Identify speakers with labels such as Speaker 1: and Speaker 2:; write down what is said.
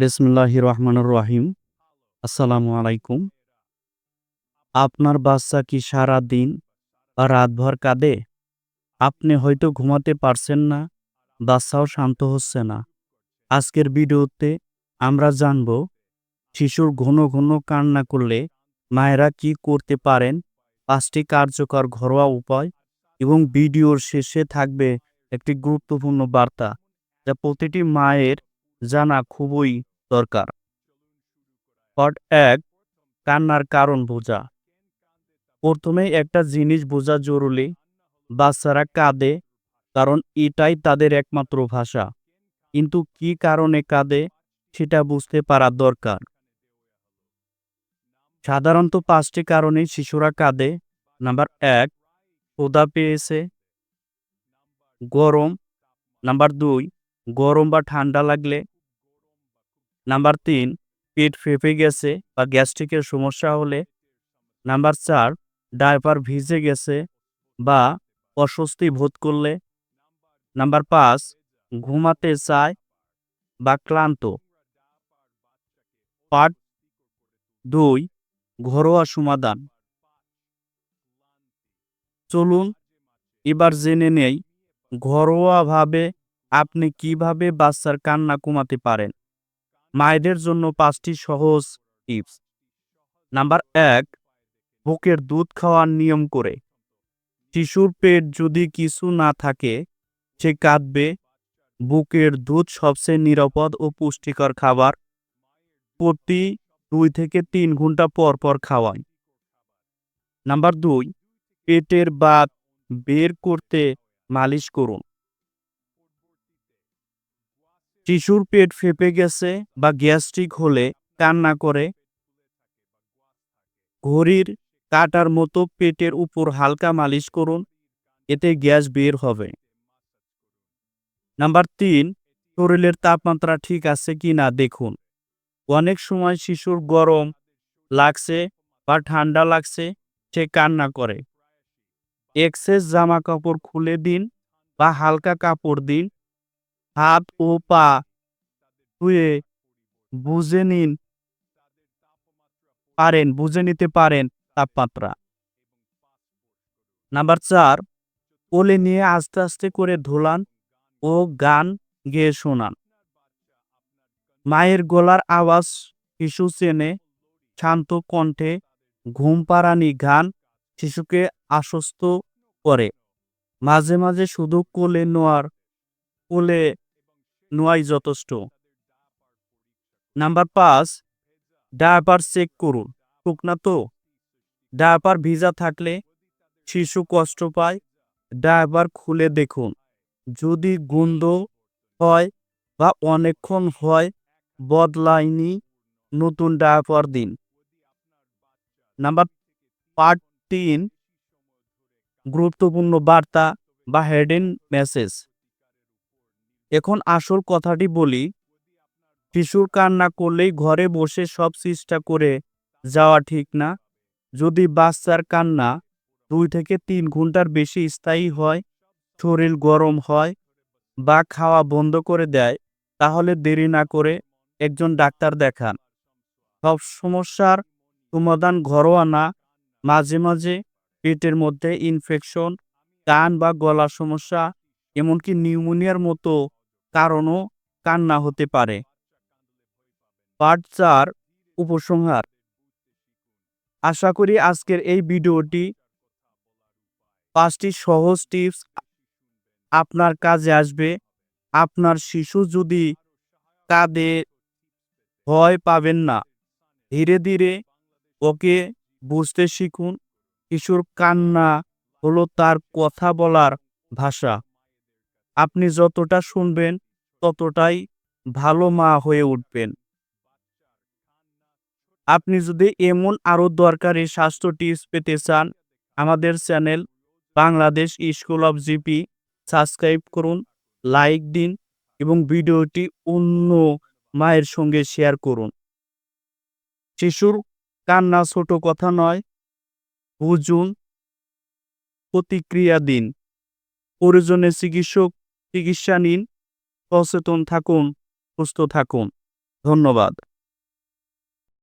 Speaker 1: বিসমুল্লাহ রহমানুর রহিম। আসসালামু আলাইকুম। আপনার বাচ্চা কি সারা দিন বা রাতভর কাঁদে? আপনি হয়তো ঘুমাতে পারছেন না, বাচ্চাও শান্ত হচ্ছে না। আজকের ভিডিওতে আমরা জানব, শিশুর ঘন ঘন কান্না করলে মায়েরা কি করতে পারেন? পাঁচটি কার্যকর ঘরোয়া উপায় এবং ভিডিওর শেষে থাকবে একটি গুরুত্বপূর্ণ বার্তা যা প্রতিটি মায়ের জানা খুবই দরকার। পার্ট এক, কান্নার কারণ বোঝা। প্রথমে একটা জিনিস বোঝা জরুরি, বাচ্চারা কাঁদে, কারণ এটাই তাদের একমাত্র ভাষা। কিন্তু কি কারণে কাঁদে, সেটা বুঝতে পারা দরকার। সাধারণত পাঁচটি কারণে শিশুরা কাঁদে। নাম্বার এক, ক্ষুধা পেয়েছে। গরম। নাম্বার দুই, গরম বা ঠান্ডা লাগলে নাম্বার তিন, পেট ফেঁপে গেছে বা গ্যাস্ট্রিকের সমস্যা হলে। নাম্বার চার, ডায়পার ভিজে গেছে বা অস্বস্তি বোধ করলে। নাম্বার পাঁচ, ঘুমাতে চায় বা ক্লান্ত। পার্ট দুই, ঘরোয়া সমাধান। চলুন, এবার জেনে নেই ঘরোয়াভাবে আপনি কীভাবে বাচ্চার কান্না কমাতে পারেন। মায়েদের জন্য পাঁচটি সহজ টিপস নাম্বার এক, বুকের দুধ খাওয়ার নিয়ম করে। শিশুর পেট যদি কিছু না থাকে, সে কাঁদবে। বুকের দুধ সবচেয়ে নিরাপদ ও পুষ্টিকর খাবার। প্রতি দুই থেকে তিন ঘণ্টা পর পর খাওয়াই নাম্বার দুই, পেটের বাত বের করতে মালিশ করুন। শিশুর পেট ফেপে গেছে বা গ্যাস্ট্রিক হলে কান্না করে। ঘড়ির কাটার মতো পেটের উপর হালকা মালিশ করুন, এতে গ্যাস বের হবে। নাম্বার তিন, শরীরের তাপমাত্রা ঠিক আছে কি না দেখুন। অনেক সময় শিশুর গরম লাগছে বা ঠান্ডা লাগছে, সে কান্না করে। এক্সেস জামা কাপড় খুলে দিন বা হালকা কাপড় দিন হাত, ও পা ধুয়ে বুঝে নিন। পারেন, বুঝে নিতে পারেন তাপমাত্রা। নাম্বার চার, কোলে নিয়ে আস্তে আস্তে করে ধোলান ও গান গেয়ে শোনান। মায়ের গলার আওয়াজ শিশু চেনে, শান্ত কণ্ঠে ঘুম পাড়ানি গান শিশুকে আশ্বস্ত করে। মাঝে মাঝে শুধু কোলে নোয়ার কোলে নোয়াই যথেষ্ট। নাম্বার পাঁচ, ডায়াপার চেক করুন শুকনা তো? ডায়াপার ভিজা থাকলে শিশু কষ্ট পায়, ডায়াপার খুলে দেখুন। যদি গন্ধ হয় বা অনেকক্ষণ হয়, বদলায়নি নতুন ডায়াপার দিন। নাম্বার পার্ট তিন, গুরুত্বপূর্ণ বার্তা বা হেডেন মেসেজ এখন আসল কথাটি বলি, শিশুর কান্না করলেই ঘরে বসে সব চেষ্টা করে যাওয়া ঠিক না। যদি বাচ্চার কান্না দুই থেকে তিন ঘণ্টার বেশি স্থায়ী হয়, শরীর গরম হয় বা খাওয়া বন্ধ করে দেয়, তাহলে দেরি না করে একজন ডাক্তার দেখান। সব সমস্যার সমাধান ঘরোয়া না, মাঝে মাঝে পেটের মধ্যে ইনফেকশন কান বা গলার সমস্যা, এমনকি নিউমোনিয়ার মতো কারণও কান্না হতে পারে। পার্ট চার, উপসংহার। আশা করি আজকের এই ভিডিওটি পাঁচটি সহজ টিপস আপনার কাজে আসবে। আপনার শিশু যদি কাঁদে, ভয় পাবেন না। ধীরে ধীরে ওকে বুঝতে শিখুন শিশুর কান্না হলো তার কথা বলার ভাষা। আপনি যতটা শুনবেন ততটাই ভালো মা হয়ে উঠবেন। আপনি যদি এমন আরও দরকারি স্বাস্থ্য টিপস পেতে চান, আমাদের channel Bangladesh school of GP subscribe করুন, লাইক দিন এবং ভিডিওটি অন্য মায়ের সঙ্গে শেয়ার করুন। শিশুর কান্না ছোট কথা নয়, বুঝুন, প্রতিক্রিয়া দিন। প্রয়োজনে চিকিৎসক চিকিৎসা নিন। সচেতন থাকুন সুস্থ থাকুন। ধন্যবাদ।